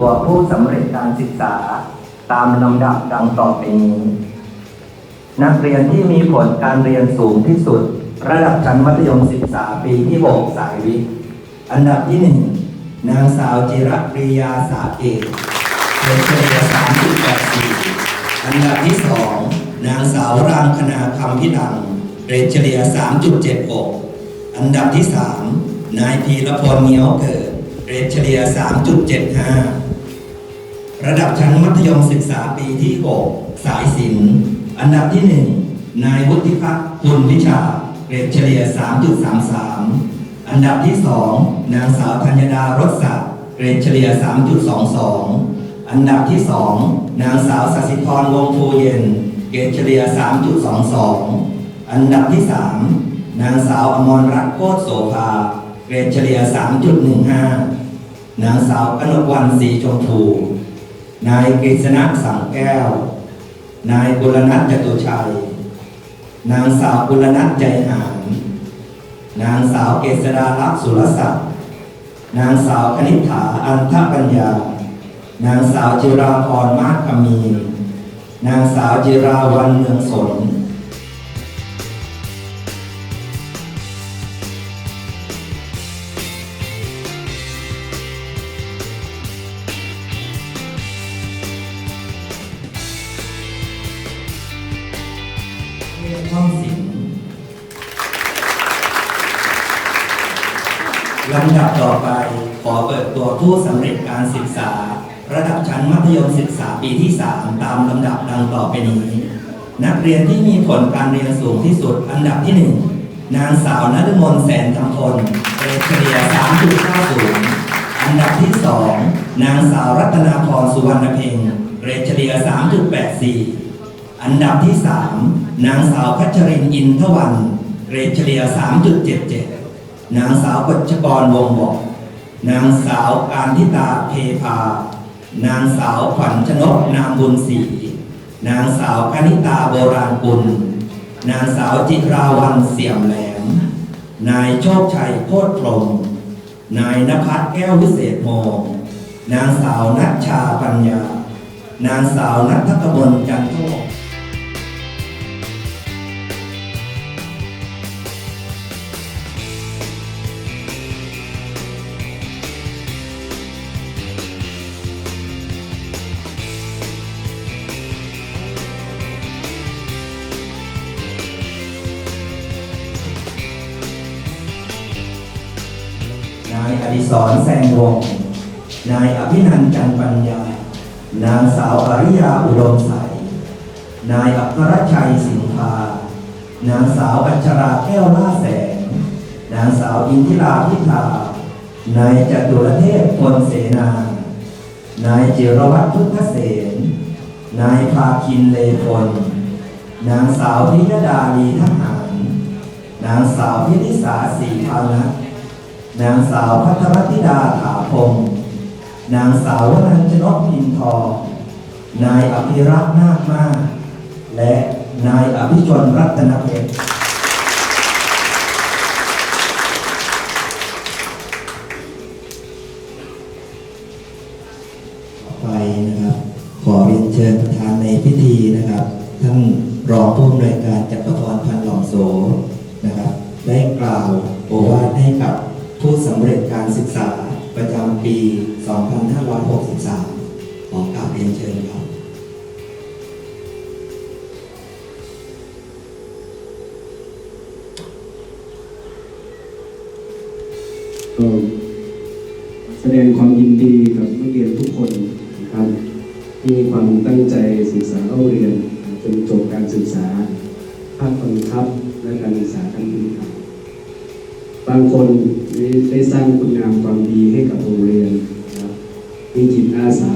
ตัวผู้สำเร็จการศึกษาตามลำดับดังต่อไปนี้ นักเรียนที่มีผลการเรียนสูงที่สุด ระดับชั้นมัธยมศึกษาปีที่6สายวิทย์อันดับที่หนึ่งนางสาวจิรปริยาสาเกตเฉลี่ย3.84อันดับที่สองนางสาวรางคณาคำพิดังเกรดเฉลี่ย3.76 อันดับที่สามนายพีรพลเงี้ยวเกิดเกรดเฉลี่ย3.75 ระดับชั้นมัธยมศึกษาปีที่ 6 สายศิลป์ อันดับที่ 1 นายวุฒิพัฒน์คุณวิชาเกรดเฉลี่ย 3.33 อันดับที่ 2 นางสาวธัญดารถศักดิ์เกรดเฉลี่ย 3.22 อันดับที่ 2 นางสาวสศิธรวงศ์ภูเย็น เกรดเฉลี่ย 3.22 อันดับที่ 3 นางสาวอมรรัตน์โคตรโสภา เกรดเฉลี่ย 3.15 นางสาวกนกวันศรีชมพู นายกฤษณะสังแก้ว นายบุรณัตจตุชัย นางสาวบุรณัตใจหานนางสาวเกษดาลักษ์สุรศักดิ์ นางสาวคณิษฐาอันทปัญญา นางสาวจิราพรมาศคมี นางสาวจิราวันเมืองสน ลำดับต่อไปขอเปิดตัวผู้สำเร็จการศึกษา ระดับชั้นมัธยมศึกษาปีที่ 3 ตามลำดับดังต่อไปนี้ นักเรียนที่มีผลการเรียนสูงที่สุดอันดับที่ 1 นางสาวนฤมลแสนคำพลเกรดเฉลี่ย3.90 อันดับที่ 2 นางสาวรัตนาพรสุวรรณเพ็งเกรดเฉลี่ย3.84 อันดับที่ 3 นางสาวพัชรินอินทวันเกรดเฉลี่ย3.77 นางสาวกฎชกรวงบอก นางสาวการทิตาเพพา นางสาวขวัญชนกนามบุญศรีนางสาวคณิตาโบราณกุล นางสาวจิตราวันเสี่ยมแหลม นายโชคชัยโพธพรมนายนภัสแก้ววิเศษโมนางสาวนัชชาปัญญา นางสาวนัทกมลจันทโท ดิศรแสงวง นายอภินันท์จันปัญญา นางสาวอริยาอุดมใส นายอัครชัยสิงห์พานางสาวอัชราแก้วล่าแสง นางสาวอินทิราพิธานายจตุรเทพพลเสนา นายจิรวัตรพุทธเสนนายภาคินเลพล นางสาวพิยดาลีทหาร นางสาวพินิสาสีพานะ นางสาวพัทรธิดาถาพงศ์นางสาววนัญชนกพินทองนายอภิรักษ์นาคมาก และนายอภิชนรัตนเพชรต่อไปนะครับ ขอเรียนเชิญประธานในพิธีนะครับ ท่านรองผู้อำนวยการจักรพรพันหล่อมโสนะครับ ได้กล่าวโอวาทให้กับ ผู้สำเร็จการศึกษาประจำปี 2563 ขอกราบเรียนเชิญครับก็แสดงความยินดีกับนักเรียนทุกคนนะครับที่มีความตั้งใจศึกษาเล่าเรียนจนจบการศึกษาภาคบังคับและการศึกษาขั้นพื้นฐานบางคน ได้ได้สร้างคุณงามความดีให้กับโรงเรียนนะครับมีจิตอาสา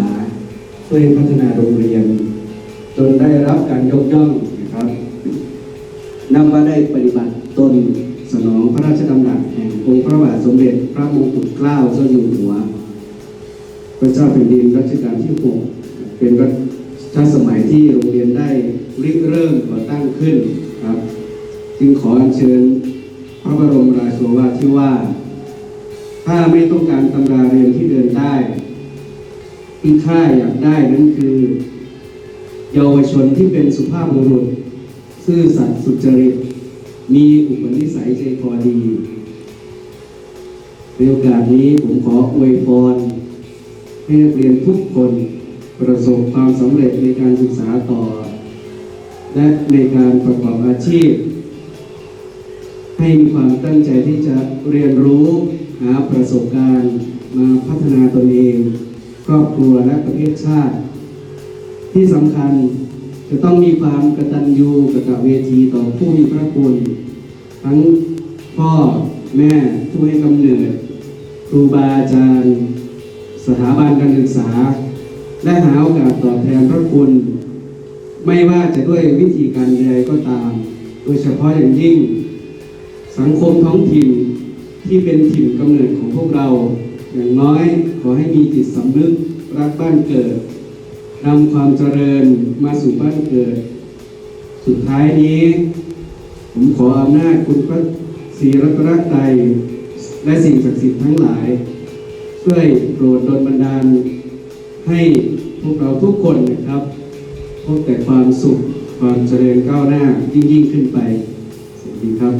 ช่วยพัฒนาโรงเรียน จนได้รับการยกย่องนะครับนับว่าได้ปฏิบัติตนสนองพระราชดำรัสแห่งองค์พระบาทสมเด็จพระมงกุฎเกล้าเจ้าอยู่หัว พระเจ้าแผ่นดินรัชกาลที่6เป็นรัชสมัยที่โรงเรียนได้ริเริ่มก่อตั้งขึ้นครับ จึงขออัญเชิญพระบรมราโชวาทที่ว่า ถ้าไม่ต้องการตำราเรียนที่เดินได้ ที่ข้าอยากได้นั้นคือ เยาวชนที่เป็นสุภาพบุรุษ ซื่อสัตย์สุจริต มีอุปนิสัยใจคอดีในโอกาสนี้ผมขออวยพรให้นักเรียนทุกคนประสบความสำเร็จในการศึกษาต่อ และในการประกอบอาชีพ ให้มีความตั้งใจที่จะเรียนรู้ หาประสบการณ์มาพัฒนาตนเอง ครอบครัวและประเทศชาติ ที่สำคัญจะต้องมีความกตัญญูกตเวทีต่อผู้มีพระคุณ ทั้งพ่อแม่ผู้ให้กำเนิด ครูบาอาจารย์ สถาบันการศึกษา และหาโอกาสตอบแทนพระคุณ ไม่ว่าจะด้วยวิธีการใดก็ตาม โดยเฉพาะอย่างยิ่ง สังคมท้องถิ่น ที่เป็นถิ่นกำเนิดของพวกเรา อย่างน้อยขอให้มีจิตสำนึกรักบ้านเกิดนำความเจริญมาสู่บ้านเกิด สุดท้ายนี้ ผมขออำนาจคุณพระศรีรัตนตรัยและสิ่งศักดิ์สิทธิ์ทั้งหลาย ช่วยโปรดดลบันดาล ให้พวกเราทุกคนนะครับ พบแต่ความสุขความเจริญก้าวหน้ายิ่งยิ่งขึ้นไปสวัสดีครับ